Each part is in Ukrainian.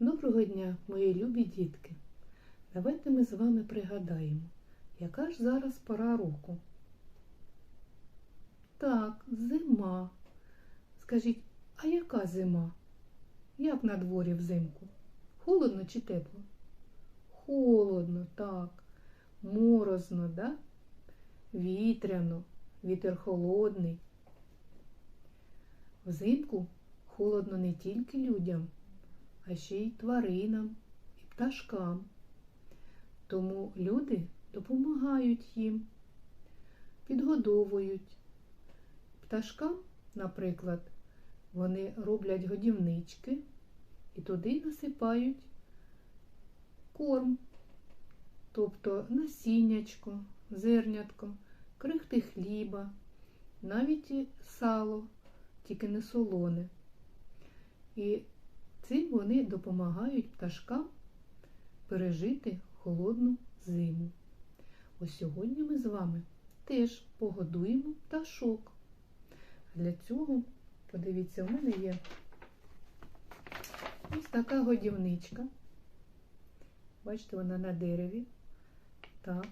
Доброго дня, мої любі дітки! Давайте ми з вами пригадаємо, яка ж зараз пора року. Так, зима. Скажіть, а яка зима? Як на дворі взимку? Холодно чи тепло? Холодно, так. Морозно, да? Вітряно, вітер холодний. Взимку холодно не тільки людям, а ще й тваринам і пташкам. Тому люди допомагають їм, підгодовують. Пташкам, наприклад, вони роблять годівнички і туди насипають корм, тобто насіннячко, зернятко, крихти хліба, навіть сало, тільки не солоне. І цим вони допомагають пташкам пережити холодну зиму. Ось сьогодні ми з вами теж погодуємо пташок. Для цього, подивіться, у мене є ось така годівничка. Бачите, вона на дереві. Так.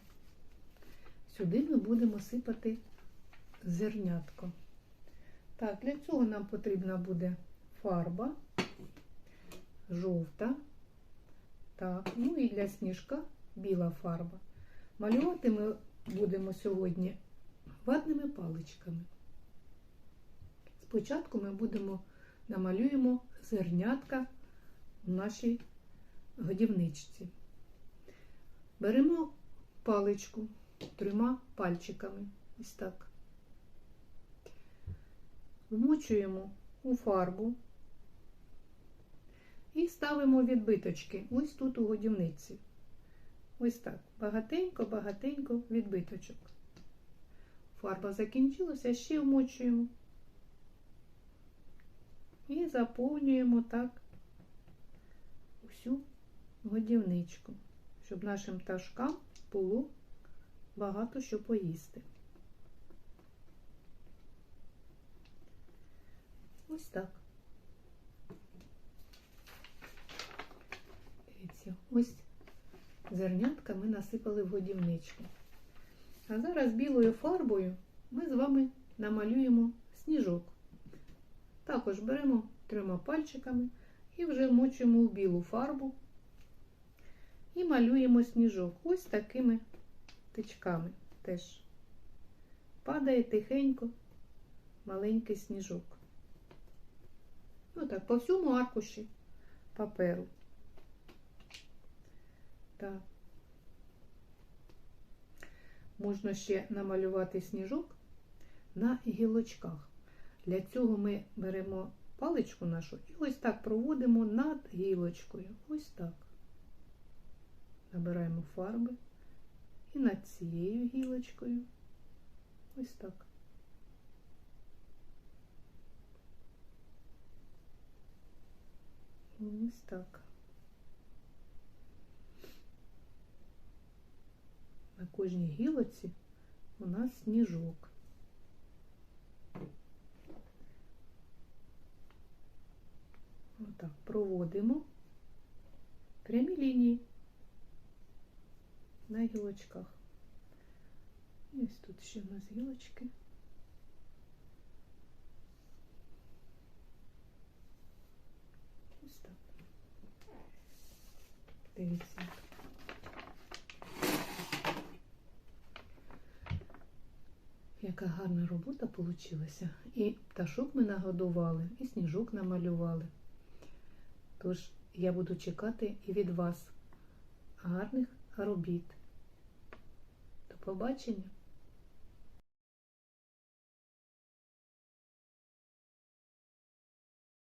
Сюди ми будемо сипати зернятко. Так, для цього нам потрібна буде фарба жовта. Так, ну і для сніжка біла фарба. Малювати ми будемо сьогодні ватними паличками. Спочатку ми будемо намалюємо зернятка в нашій годівничці. Беремо паличку трьома пальчиками. Ось так. Вмочуємо у фарбу і ставимо відбиточки ось тут у годівниці. Ось так. Багатенько-багатенько відбиточок. Фарба закінчилася, ще вмочуємо. І заповнюємо так усю годівничку, щоб нашим пташкам було багато що поїсти. Ось так. Дивіться, ось зернятка ми насипали в годівничку. А зараз білою фарбою ми з вами намалюємо сніжок. Також беремо трьома пальчиками і вже вмочуємо в білу фарбу і малюємо сніжок ось такими тичками теж. Падає тихенько маленький сніжок. Ну так, по всьому аркуші паперу. Так. Можна ще намалювати сніжок на гілочках. Для цього ми беремо паличку нашу і ось так проводимо над гілочкою. Ось так. Набираємо фарби і над цією гілочкою. Ось так. Ось так. На кожній гілоці у нас сніжок. Отак проводимо прямі лінії на гілочках. Ось тут ще у нас гілочки. Ось так. Дивіться. Яка гарна робота вийшла. І пташок ми нагодували, і сніжок намалювали. Тож я буду чекати і від вас гарних робіт. До побачення!